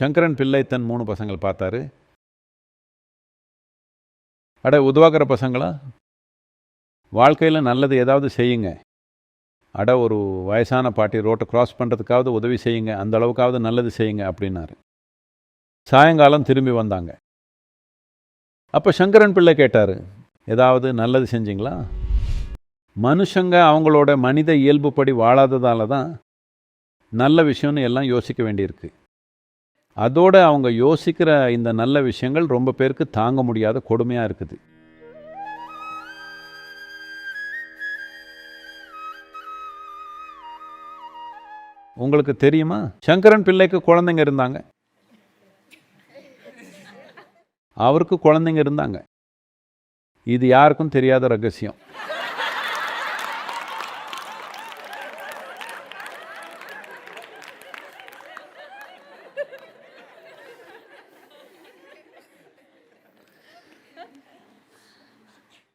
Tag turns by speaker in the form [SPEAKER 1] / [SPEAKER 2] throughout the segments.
[SPEAKER 1] சங்கரன் பிள்ளை தன் மூணு பசங்கள் பார்த்தாரு. அட உதவாக்கிற பசங்களா? வாழ்க்கையில் நல்லது ஏதாவது செய்யுங்க. அட ஒரு வயசான பாட்டி ரோட்டை க்ராஸ் பண்ணுறதுக்காவது உதவி செய்யுங்க. அந்த அளவுக்காவது நல்லது செய்யுங்க அப்படின்னாரு. சாயங்காலம் திரும்பி வந்தாங்க. அப்போ சங்கரன் பிள்ளை கேட்டார் ஏதாவது நல்லது செஞ்சிங்களா? மனுஷங்க அவங்களோட மனித இயல்புப்படி வாழாததால தான் நல்ல விஷயம்னு எல்லாம் யோசிக்க வேண்டியிருக்கு. அதோட அவங்க யோசிக்கிற இந்த நல்ல விஷயங்கள் ரொம்ப பேருக்கு தாங்க முடியாத கொடுமையாக இருக்குது. உங்களுக்கு தெரியுமா? சங்கரன் பிள்ளைக்கு குழந்தைங்க இருந்தாங்க. அவருக்கு குழந்தைங்க இருந்தாங்க. இது யாருக்கும் தெரியாத ரகசியம்.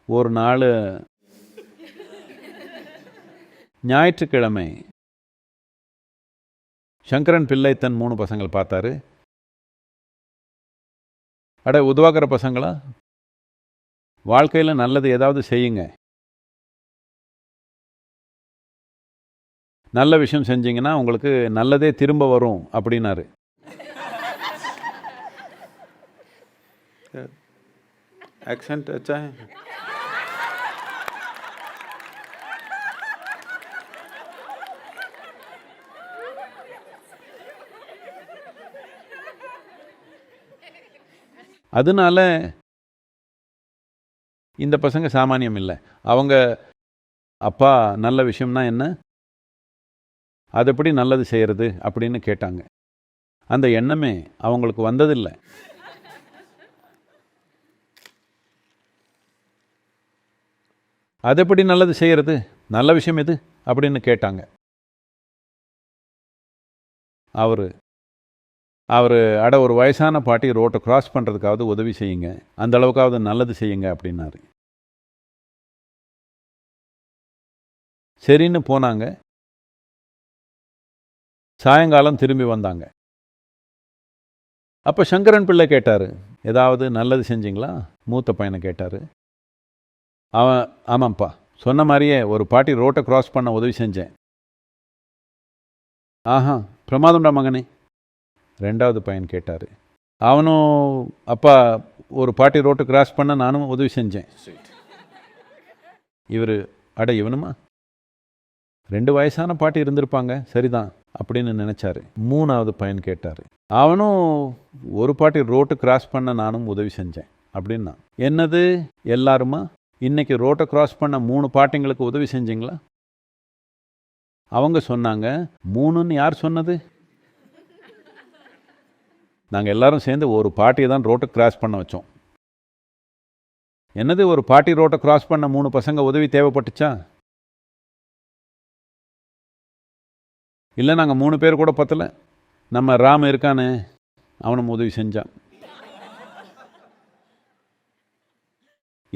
[SPEAKER 1] ஒரு நாள் ஞாயிற்றுக்கிழமை. சங்கரன் பிள்ளை தன் மூணு பசங்கள் பார்த்தாரு. அட உதவாக்கிற பசங்களா? வாழ்க்கையில் நல்லது ஏதாவது செய்யுங்க. நல்ல விஷயம் செஞ்சீங்கன்னா உங்களுக்கு நல்லதே திரும்ப வரும் அப்படின்னாரு.
[SPEAKER 2] ஆக்சன்ட் அச்சா?
[SPEAKER 1] அதனால இந்த பசங்க சாமானியம் இல்லை. அவங்க அப்பா நல்ல விஷயம்னா என்ன? அது எப்படி நல்லது செய்கிறது அப்படின்னு கேட்டாங்க. அந்த எண்ணமே அவங்களுக்கு வந்ததில்லை. அது எப்படி நல்லது செய்கிறது நல்ல விஷயம் எது? அப்படின்னு கேட்டாங்க. அவர் அவர் அட ஒரு வயசான பாட்டி ரோட்டை கிராஸ் பண்ணுறதுக்காவது உதவி செய்யுங்க. அந்த அளவுக்காவது நல்லது செய்யுங்க அப்படின்னாரு. சரின்னு போனாங்க. சாயங்காலம் திரும்பி வந்தாங்க. அப்போ சங்கரன் பிள்ளை கேட்டார் ஏதாவது நல்லது செஞ்சிங்களா? மூத்த பையனை கேட்டார். அவன் ஆமாம்ப்பா சொன்ன மாதிரியே ஒரு பாட்டி ரோட்டை க்ராஸ் பண்ண உதவி செஞ்சேன். ஆஹா பிரமாதம்டா மகனே. ரெண்டாவது பையன் கேட்டார். அவனும் அப்பா ஒரு பாட்டி ரோட்டு கிராஸ் பண்ண நானும் உதவி செஞ்சேன். இவர் அட இவனுமா? ரெண்டு வயசான பாட்டி இருந்திருப்பாங்க. சரிதான் அப்படின்னு நினைச்சாரு. மூணாவது பையன் கேட்டார். அவனும் ஒரு பாட்டி ரோட்டு கிராஸ் பண்ண நானும் உதவி செஞ்சேன் அப்படின்னா என்னது? எல்லாருமா? இன்னைக்கு ரோட்டை கிராஸ் பண்ண மூணு பாட்டிங்களுக்கு உதவி செஞ்சீங்களா? அவங்க சொன்னாங்க மூணுன்னு யார் சொன்னது? நாங்கள் எல்லாரும் சேர்ந்து ஒரு பாட்டியை தான் ரோட்டை கிராஸ் பண்ண வச்சோம். என்னது ஒரு பாட்டி ரோட்டை கிராஸ் பண்ண மூணு பசங்க உதவி தேவைப்பட்டுச்சா? இல்லை நாங்கள் மூணு பேர் கூட பத்தல. நம்ம ராம் இருக்கானே அவனும் உதவி செஞ்சான்.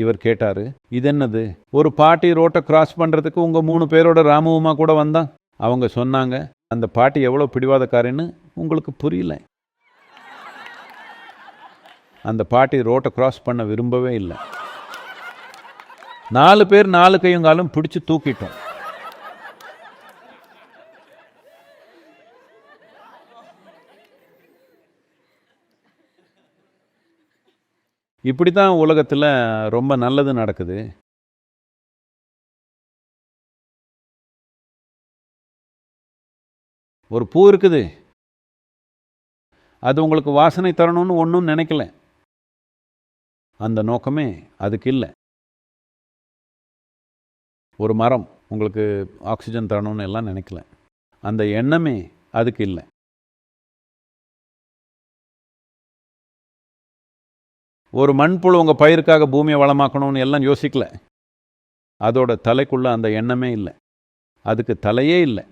[SPEAKER 1] இவர் கேட்டார் இது என்னது ஒரு பாட்டி ரோட்டை கிராஸ் பண்ணுறதுக்கு உங்கள் மூணு பேரோட ராமுவுமா கூட வந்தான்? அவங்க சொன்னாங்க அந்த பாட்டி எவ்வளோ பிடிவாதக்காரின்னு உங்களுக்கு புரியல. அந்த பாட்டி ரோட்டை க்ராஸ் பண்ண விரும்பவே இல்லை. நாலு பேர் நாலு கையுங்காலும் பிடிச்சி தூக்கிட்டோம். இப்படி தான் உலகத்தில் ரொம்ப நல்லது நடக்குது. ஒரு பூ இருக்குது. அது உங்களுக்கு வாசனை தரணும்னு ஒன்றும் நினைக்கல. அந்த நோக்கமே அதுக்கு இல்லை ஒரு மரம் உங்களுக்கு ஆக்சிஜன் தரணும்னு எல்லாம் நினைக்கல. அந்த எண்ணமே அதுக்கு இல்லை ஒரு மண்புழு உங்கள் பயிருக்காக பூமியை வளமாக்கணும்னு எல்லாம் யோசிக்கல. அதோட தலைக்குள்ள அந்த எண்ணமே இல்லை. அதுக்கு தலையே இல்லை.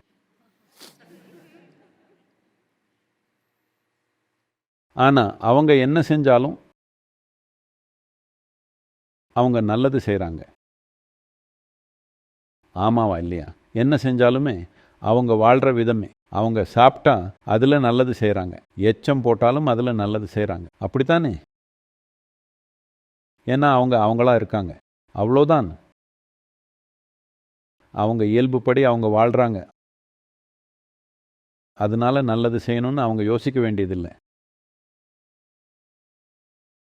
[SPEAKER 1] ஆனால் அவங்க என்ன செஞ்சாலும் அவங்க நல்லது செய்கிறாங்க ஆமாவா இல்லையா? என்ன செஞ்சாலுமே அவங்க வாழ்கிற விதமே. அவங்க சாப்பிட்டா அதில் நல்லது செய்கிறாங்க எச்சம் போட்டாலும் அதில் நல்லது செய்கிறாங்க அப்படித்தானே? ஏன்னா அவங்க அவங்களா இருக்காங்க. அவ்வளோதான். அவங்க இயல்புப்படி அவங்க வாழ்கிறாங்க அதனால நல்லது செய்யணும்னு அவங்க யோசிக்க வேண்டியதில்லை.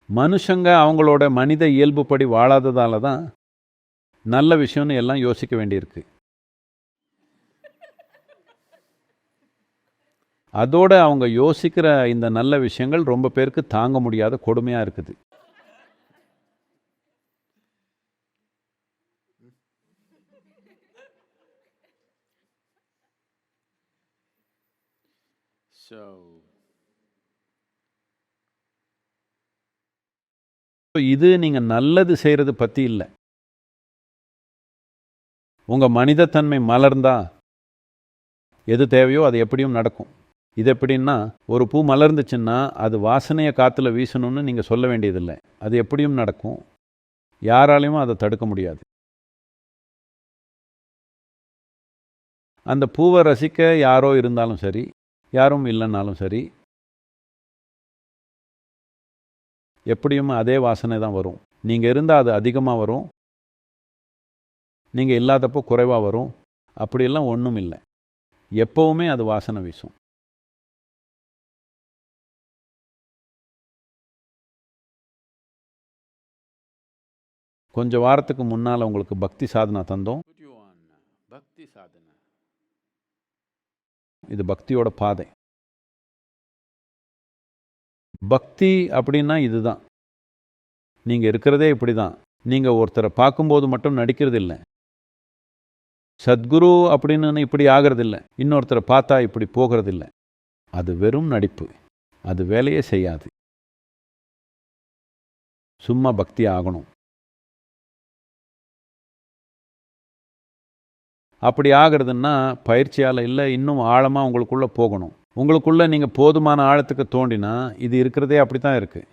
[SPEAKER 1] மனுஷங்க அவங்களோட மனித இயல்புப்படி வாழாததால தான் நல்ல விஷயம்னு எல்லாம் யோசிக்க வேண்டியிருக்கு. அதோடு அவங்க யோசிக்கிற இந்த நல்ல விஷயங்கள் ரொம்ப பேருக்கு தாங்க முடியாத கொடுமையாக இருக்குது.
[SPEAKER 2] So,
[SPEAKER 1] இது நீங்கள் நல்லது செய்கிறது பற்றி இல்லை. உங்கள் மனிதத்தன்மை மலர்ந்தா எது தேவையோ அது எப்படியும் நடக்கும். இது எப்படின்னா ஒரு பூ மலர்ந்துச்சுன்னா அது வாசனையை காற்றுல வீசணும்னு நீங்கள் சொல்ல வேண்டியதில்லை. அது எப்படியும் நடக்கும். யாராலையும் அதை தடுக்க முடியாது. அந்த பூவை ரசிக்க யாரோ இருந்தாலும் சரி யாரும் இல்லைன்னாலும் சரி எப்படியும் அதே வாசனை தான் வரும். நீங்கள் இருந்தால் அது அதிகமாக வரும். நீங்கள் இல்லாதப்போ குறைவாக வரும். அப்படியெல்லாம் ஒன்றும் இல்லை. எப்போவுமே அது வாசனை வீசும். கொஞ்ச வாரத்துக்கு முன்னால் உங்களுக்கு பக்தி சாதனா தந்தோம்.
[SPEAKER 2] Bhakti Sadhana.
[SPEAKER 1] இது பக்தியோட பாதை. பக்தி அப்படின்னா இதுதான். நீங்கள் இருக்கிறதே இப்படி தான் நீங்கள் ஒருத்தரை பார்க்கும்போது மட்டும் நடிக்கிறது இல்லை சத்குரு அப்படின்னு இப்படி ஆகிறதில்ல. இன்னொருத்தரை பார்த்தா இப்படி போகிறதில்ல. அது வெறும் நடிப்பு. அது வேலையே செய்யாது. சும்மா பக்தி ஆகணும். அப்படி ஆகிறதுன்னா பயிற்சியால் இல்லை இன்னும் ஆழமாக உங்களுக்குள்ளே போகணும். உங்களுக்குள்ளே நீங்கள் போதுமான ஆழத்துக்கு தோண்டினா இது இருக்கிறதே அப்படி தான் இருக்குது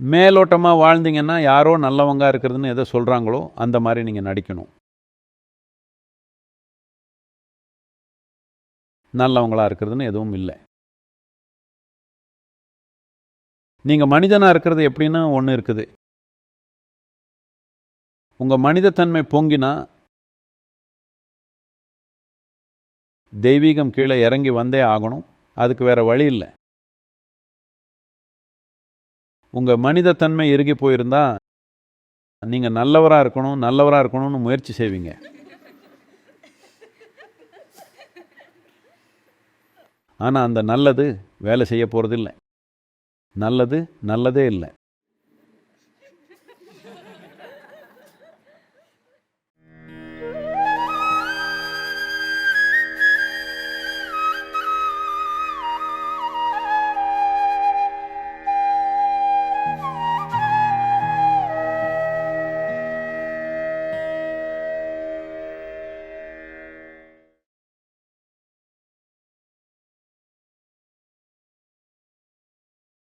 [SPEAKER 1] மேலோட்டமாக வாழ்ந்தீங்கன்னா யாரோ நல்லவங்க இருக்கிறதுன்னு எதை சொல்கிறாங்களோ அந்த மாதிரி நீங்கள் நடிக்கணும். நல்லவங்களா இருக்கிறதுன்னு எதுவும் இல்லை. நீங்கள் மனிதனாக இருக்கிறது எப்படின்னு ஒன்று இருக்குது. உங்கள் மனிதத்தன்மை பொங்கினா தெய்வீகம் கீழே இறங்கி வந்தே ஆகணும். அதுக்கு வேற வழி இல்லை. உங்கள் மனிதத்தன்மை இறுகி போயிருந்தா நீங்கள் நல்லவராக இருக்கணும் நல்லவராக இருக்கணும்னு முயற்சி செய்வீங்க. ஆனால் அந்த நல்லது வேலை செய்ய போகிறதில்லை நல்லது நல்லதே இல்லை.